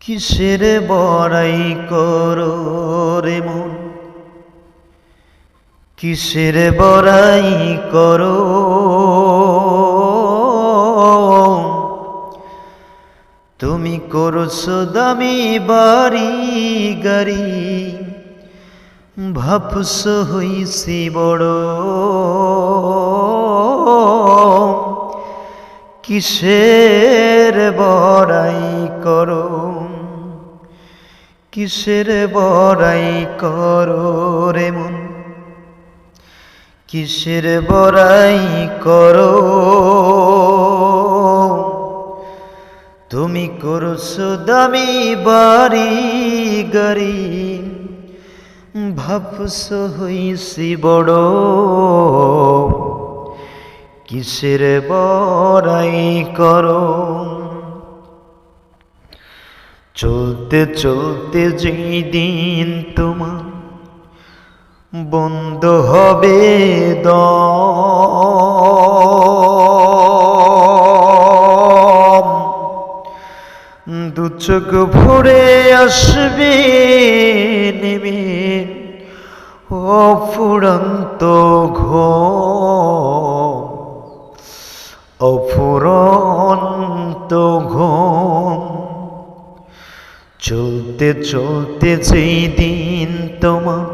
কিসের বড়াই করো রে মন? কিসের বড়াই করো? তুমি করছ দামি বাড়ি, গাড়ি ভাবস হইছি বড়। কিসের বড়াই করো? কিসের বড়াই করো রে মন? কিসের বড়াই করো? তুমি করছ দামি বাড়ি গাড়ি ভাবস হইছি বড়। কিসের বড়াই করো? চলতে চলতে যেই দিন তোমার বন্ধ হবে দম দু চোখ ভরে আসবে নেবে অফুরন্ত ঘুম অফুরন্ত ঘুম চলতে চলতে যেই দিন তোমার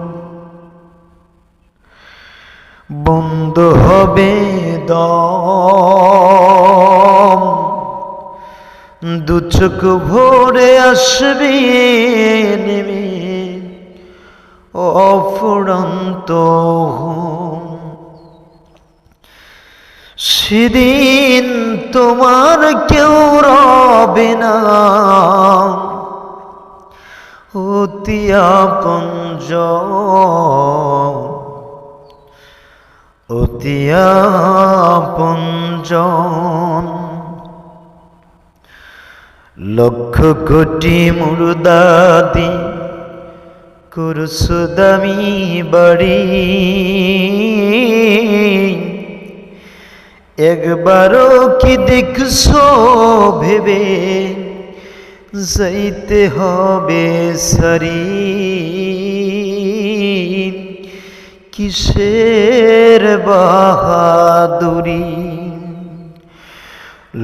বন্ধ হবে দম। দু চোখ ভরে আসবে নেমে অফুরন্ত সেদিন তোমার কেউ রবে না। অতি আপনজ অতি লক্ষ কোটি মুরদাদি করছ দামি বাড়ি। একবারও কি দেখছ ভেবে যাইতে হবে সারি কিসের বাহাদুরি?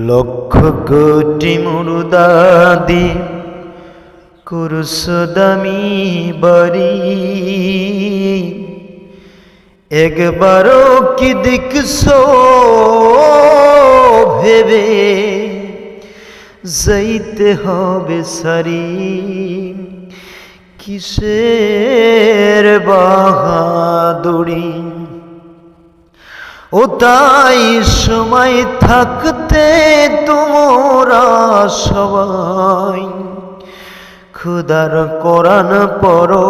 লক্ষ কোটি মুরুদাদি কুরুস দামি বাড়ি। একবারও কি দেখছ ভেবে? যাইতে হবে সারি কিসের বাহাদুরি? ও তাই সময় থাকতে তোমরা সবাই খুদার কোরআন পড়ো।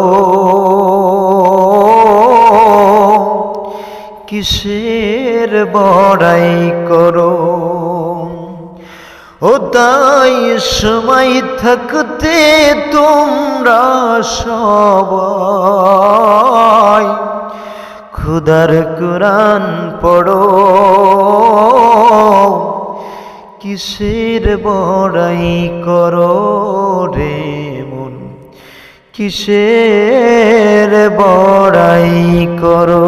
কিসের বড়াই করো? তাই সময় থাকতে তোমরা সবাই খুদার কোরআন পড়ো। কিসের বড়াই করো রে মন? কিসের বড়াই করো?